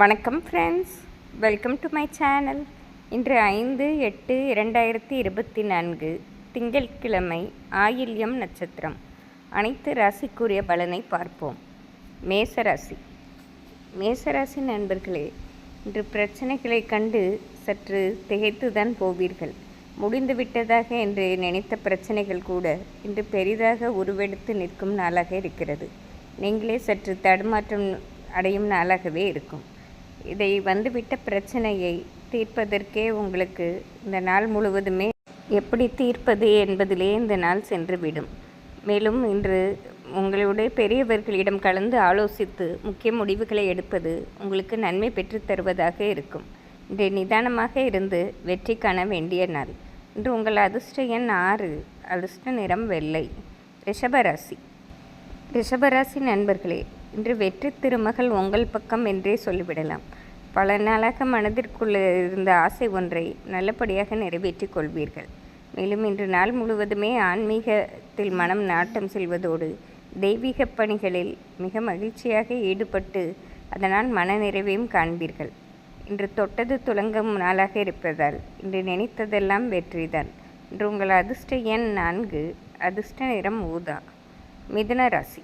வணக்கம் friends welcome to my channel இன்று ஐந்து எட்டு இரண்டாயிரத்தி இருபத்தி நான்கு திங்கட்கிழமை ஆயில்யம் நட்சத்திரம். அனைத்து ராசிக்குரிய பலனை பார்ப்போம். மேசராசி மேசராசி நண்பர்களே இன்று பிரச்சனைகளை கண்டு சற்று திகைத்துதான் போவீர்கள். முடிந்துவிட்டதாக என்று நினைத்த பிரச்சனைகள் கூட இன்று பெரிதாக உருவெடுத்து நிற்கும் நாளாக இருக்கிறது. நீங்களே சற்று தடுமாற்றம் அடையும் நாளாகவே இருக்கும். இதை வந்துவிட்ட பிரச்சனையை தீர்ப்பதற்கே உங்களுக்கு இந்த நாள் முழுவதுமே எப்படி தீர்ப்பது என்பதிலே இந்த நாள் சென்றுவிடும். மேலும் இன்று உங்களுடைய பெரியவர்களிடம் கலந்து ஆலோசித்து முக்கிய முடிவுகளை எடுப்பது உங்களுக்கு நன்மை பெற்றுத் தருவதாக இருக்கும். இன்று நிதானமாக இருந்து வெற்றி காண வேண்டிய நாள். இன்று உங்கள் அதிர்ஷ்ட எண் ஆறு அதிர்ஷ்ட நிறம் வெள்ளை. ரிஷபராசி. ரிஷபராசி நண்பர்களே இன்று வெற்றி திருமகள் உங்கள் பக்கம் என்றே சொல்லிவிடலாம். பல நாளாக மனதிற்குள்ளே இருந்த ஆசை ஒன்றை நல்லபடியாக நிறைவேற்றிக் கொள்வீர்கள். மேலும் இன்று நாள் முழுவதுமே ஆன்மீகத்தில் மனம் நாட்டம் செல்வதோடு தெய்வீக பணிகளில் மிக மகிழ்ச்சியாக ஈடுபட்டு அதனால் மன நிறைவையும் காண்பீர்கள். இன்று தொட்டது துலங்கும் நாளாக இருப்பதால் இன்று நினைத்ததெல்லாம் வெற்றிதான். இன்று உங்கள் அதிர்ஷ்ட எண் நான்கு அதிர்ஷ்ட நிறம் ஊதா. மிதுன ராசி.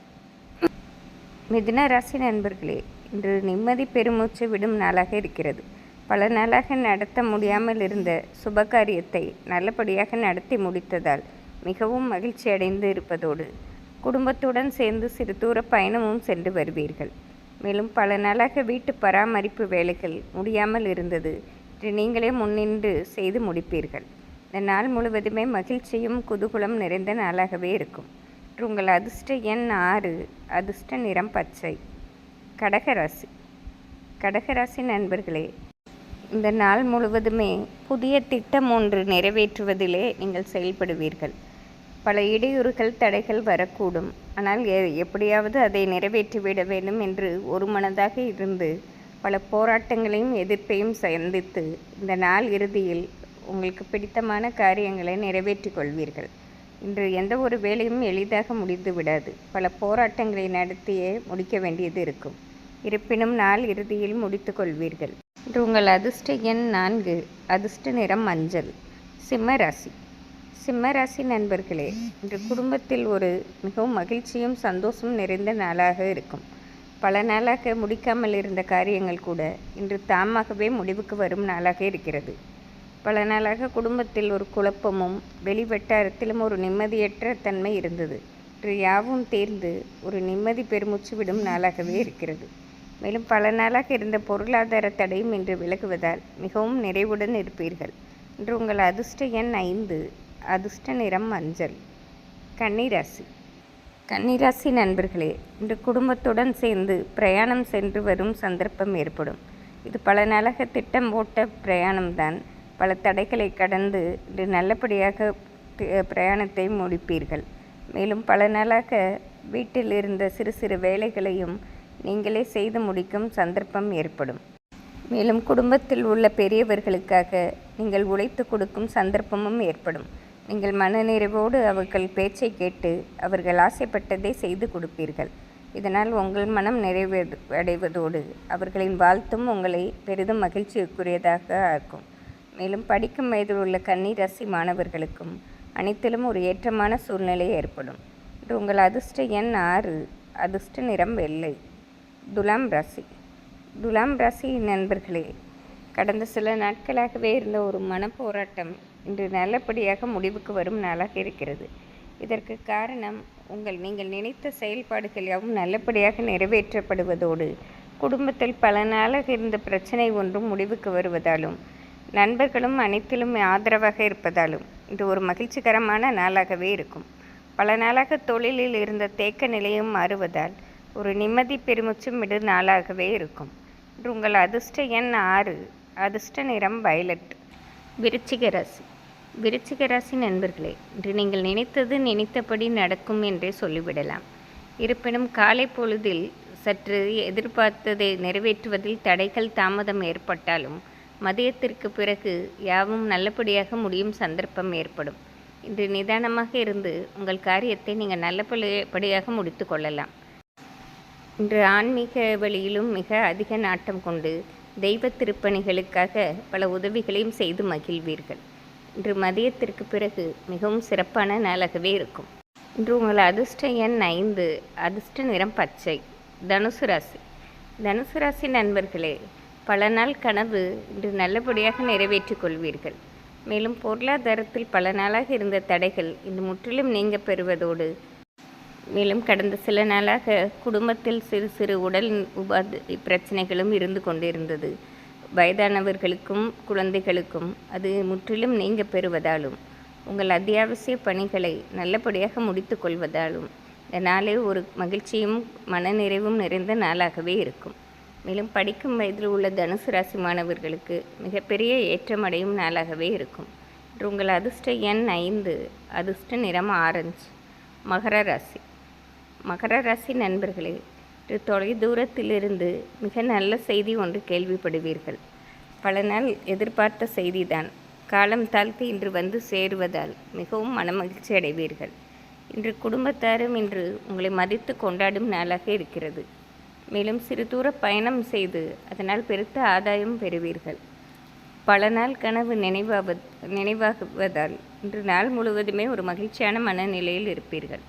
மிதுன ராசி நண்பர்களே இன்று நிம்மதி பெருமூச்சு விடும் நாளாக இருக்கிறது. பல நாளாக நடத்த முடியாமல் இருந்த சுப காரியத்தை நல்லபடியாக நடத்தி முடித்ததால் மிகவும் மகிழ்ச்சி அடைந்து இருப்பதோடு குடும்பத்துடன் சேர்ந்து சிறு தூர பயணமும் சென்று வருவீர்கள். மேலும் பல நாளாக வீட்டு பராமரிப்பு வேலைகள் முடியாமல் இருந்தது இன்று நீங்களே முன்னின்று செய்து முடிப்பீர்கள். இந்த நாள் முழுவதுமே மகிழ்ச்சியும் குதூகுலம் நிறைந்த நாளாகவே இருக்கும். உங்கள் அதிர்ஷ்ட எண் ஆறு அதிர்ஷ்ட நிறம் பச்சை. கடகராசி. கடகராசி நண்பர்களே இந்த நாள் முழுவதுமே புதிய திட்டம் ஒன்று நிறைவேற்றுவதிலே நீங்கள் செயல்படுவீர்கள். பல இடையூறுகள் தடைகள் வரக்கூடும். ஆனால் எ- எப்படியாவது அதை நிறைவேற்றிவிட வேண்டும் என்று ஒரு மனதாக இருந்து பல போராட்டங்களையும் எதிர்ப்பையும் சந்தித்து இந்த நாள் இறுதியில் உங்களுக்கு பிடித்தமான காரியங்களை நிறைவேற்றிக் கொள்வீர்கள். இன்று எந்த ஒரு வேலையும் எளிதாக முடிந்து விடாது பல போராட்டங்களை நடத்தியே முடிக்க வேண்டியது இருக்கும். இருப்பினும் நாள் இறுதியில் முடித்து கொள்வீர்கள். இன்று உங்கள் அதிர்ஷ்ட எண் நான்கு அதிர்ஷ்ட நிறம் மஞ்சள் சிம்ம ராசி. சிம்ம ராசி நண்பர்களே இன்று குடும்பத்தில் ஒரு மிகவும் மகிழ்ச்சியும் சந்தோஷமும் நிறைந்த நாளாக இருக்கும். பல நாளாக முடிக்காமல் இருந்த காரியங்கள் கூட இன்று தாமாகவே முடிவுக்கு வரும் நாளாக இருக்கிறது. பல நாளாக குடும்பத்தில் ஒரு குழப்பமும் வெளிவட்டாரத்திலும் ஒரு நிம்மதியற்ற தன்மை இருந்தது. இன்று யாவும் தேர்ந்து ஒரு நிம்மதி பெருமூச்சு விடும் நாளாகவே இருக்கிறது. மேலும் பல நாளாக இருந்த பொருளாதார தடையும் இன்று விலகுவதால் மிகவும் நிறைவுடன் இருப்பீர்கள். இன்று உங்கள் அதிர்ஷ்ட எண் ஐந்து அதிர்ஷ்ட நிறம் மஞ்சள் கன்னிராசி. கன்னிராசி நண்பர்களே இன்று குடும்பத்துடன் சேர்ந்து பிரயாணம் சென்று வரும் சந்தர்ப்பம் ஏற்படும். இது பல நாளாக திட்டம் போட்ட பிரயாணம்தான். பல தடைகளை கடந்து இன்று நல்லபடியாக பிரயாணத்தை முடிப்பீர்கள். மேலும் பல நாளாக வீட்டில் இருந்த சிறு சிறு வேலைகளையும் நீங்களே செய்து முடிக்கும் சந்தர்ப்பம் ஏற்படும். மேலும் குடும்பத்தில் உள்ள பெரியவர்களுக்காக நீங்கள் உழைத்து கொடுக்கும் சந்தர்ப்பமும் ஏற்படும். நீங்கள் மனநிறைவோடு அவர்கள் பேச்சை கேட்டு அவர்கள் ஆசைப்பட்டதை செய்து கொடுப்பீர்கள். இதனால் உங்கள் மனம் நிறைவே அடைவதோடு அவர்களின் வாழ்த்தும் உங்களை பெரிதும் மகிழ்ச்சிக்குரியதாக ஆக்கும். மேலும் படிக்கும் வயதில் உள்ள கன்னிராசி மாணவர்களுக்கும் அனைத்திலும் ஒரு ஏற்றமான சூழ்நிலை ஏற்படும். இன்று உங்கள் அதிர்ஷ்ட எண் ஆறு அதிர்ஷ்ட நிறம் வெள்ளை. துலாம் ராசி. துலாம் ராசி நண்பர்களே கடந்த சில நாட்களாகவே இருந்த ஒரு மனப்போராட்டம் இன்று நல்லபடியாக முடிவுக்கு வரும் நாளாக இருக்கிறது. இதற்கு காரணம் உங்கள் நீங்கள் நினைத்த செயல்பாடுகள் யாவும் நல்லபடியாக நிறைவேற்றப்படுவதோடு குடும்பத்தில் பல நாளாக இருந்த பிரச்சனை ஒன்றும் முடிவுக்கு வருவதாலும் நண்பர்களும் அனைத்திலும் ஆதரவாக இருப்பதாலும் இது ஒரு மகிழ்ச்சிகரமான நாளாகவே இருக்கும். பல நாளாக தொழிலில் இருந்த தேக்க நிலையும் மாறுவதால் ஒரு நிம்மதி பெருமிச்சும் விடு நாளாகவே இருக்கும். இன்று உங்கள் அதிர்ஷ்ட எண் ஆறு அதிர்ஷ்ட நிறம் வயலட். விருச்சிக ராசி. விருச்சிக ராசி நண்பர்களே இன்று நீங்கள் நினைத்தது நினைத்தபடி நடக்கும் என்றே சொல்லிவிடலாம். இருப்பினும் காலை பொழுதில் சற்று எதிர்பார்த்ததை நிறைவேற்றுவதில் தடைகள் தாமதம் ஏற்பட்டாலும் மதியத்திற்கு பிறகு யாவும் நல்லபடியாக முடியும் சந்தர்ப்பம் ஏற்படும். இன்று நிதானமாக இருந்து உங்கள் காரியத்தை நீங்கள் நல்லபடியாக முடித்து கொள்ளலாம். இன்று ஆன்மீக வழியிலும் மிக அதிக நாட்டம் கொண்டு தெய்வ திருப்பணிகளுக்காக பல உதவிகளையும் செய்து மகிழ்வீர்கள். இன்று மதியத்திற்கு பிறகு மிகவும் சிறப்பான நாளாகவே இருக்கும். இன்று உங்கள் அதிர்ஷ்ட எண் ஐந்து அதிர்ஷ்ட நிறம் பச்சை தனுசு ராசி. தனுசு ராசி நண்பர்களே பல நாள் கனவு இன்று நல்லபடியாக நிறைவேற்றிக் கொள்வீர்கள். மேலும் பொருளாதாரத்தில் பல நாளாக இருந்த தடைகள் இன்று முற்றிலும் நீங்க பெறுவதோடு மேலும் கடந்த சில நாளாக குடும்பத்தில் சிறு சிறு உடல் உபாத பிரச்சனைகளும் இருந்து கொண்டிருந்தது. வயதானவர்களுக்கும் குழந்தைகளுக்கும் அது முற்றிலும் நீங்க பெறுவதாலும் உங்கள் அத்தியாவசிய பணிகளை நல்லபடியாக முடித்து கொள்வதாலும் இந்த நாளே ஒரு மகிழ்ச்சியும் மனநிறைவும் நிறைந்த நாளாகவே இருக்கும். மேலும் படிக்கும் வயதில் உள்ள தனுசு ராசி மாணவர்களுக்கு மிகப்பெரிய ஏற்றமடையும் நாளாகவே இருக்கும். இன்று உங்கள் அதிர்ஷ்ட எண் ஐந்து அதிர்ஷ்ட நிறம் ஆரஞ்சு மகர ராசி. மகர ராசி நண்பர்களே இன்று தொலை தூரத்திலிருந்து மிக நல்ல செய்தி ஒன்று கேள்விப்படுவீர்கள். பல நாள் எதிர்பார்த்த செய்திதான். காலம் தாழ்த்தி இன்று வந்து சேருவதால் மிகவும் மனமகிழ்ச்சி அடைவீர்கள். இன்று குடும்பத்தாரும் இன்று உங்களை மதித்து கொண்டாடும் நாளாக இருக்கிறது. மேலும் சிறு தூர பயணம் செய்து அதனால் பெருத்த ஆதாயம் பெறுவீர்கள். பல நாள் கனவு நினைவாவ நினைவாகுவதால் இன்று நாள் முழுவதுமே ஒரு மகிழ்ச்சியான மனநிலையில் இருப்பீர்கள்.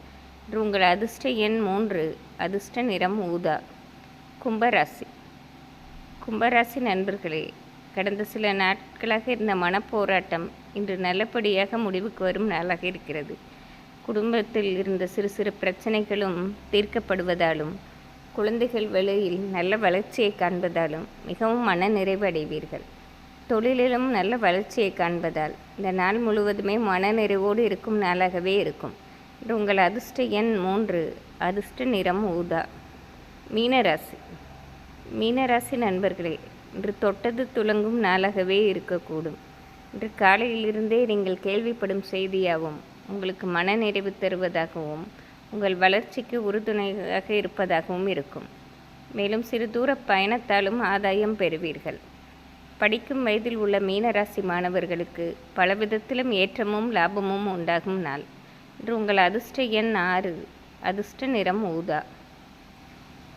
இன்று உங்கள் அதிர்ஷ்ட எண் மூன்று அதிர்ஷ்ட நிறம் ஊதா கும்பராசி. கும்பராசி நண்பர்களே கடந்த சில நாட்களாக இருந்த மனப்போராட்டம் இன்று நல்லபடியாக முடிவுக்கு வரும் நாளாக இருக்கிறது. குடும்பத்தில் இருந்த சிறு சிறு பிரச்சனைகளும் தீர்க்கப்படுவதாலும் குழந்தைகள் வழியில் நல்ல வளர்ச்சியை காண்பதாலும் மிகவும் மன நிறைவடைவீர்கள் தொழிலிலும் நல்ல வளர்ச்சியை காண்பதால் இந்த நாள் முழுவதுமே மன நிறைவோடு இருக்கும் நாளாகவே இருக்கும். உங்கள் அதிர்ஷ்ட எண் மூன்று அதிர்ஷ்ட நிறம் ஊதா. மீனராசி. மீனராசி நண்பர்களே இன்று தொட்டது துலங்கும் நாளாகவே இருக்கக்கூடும். இன்று காலையிலிருந்தே நீங்கள் கேள்விப்படும் செய்தியாகவும் உங்களுக்கு மன நிறைவு தருவதாகவும் உங்கள் வளர்ச்சிக்கு உறுதுணையாக இருப்பதாகவும் இருக்கும். மேலும் சிறு தூர பயணத்தாலும் ஆதாயம் பெறுவீர்கள். படிக்கும் வயதில் உள்ள மீனராசி மாணவர்களுக்கு பலவிதத்திலும் ஏற்றமும் லாபமும் உண்டாகும் நாள். இன்று உங்கள் அதிர்ஷ்ட எண் ஆறு அதிர்ஷ்ட நிறம் ஊதா.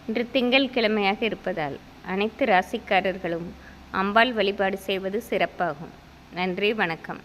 இன்று திங்கள் கிழமையாக இருப்பதால் அனைத்து ராசிக்காரர்களும் அம்பாள் வழிபாடு செய்வது சிறப்பாகும். நன்றி வணக்கம்.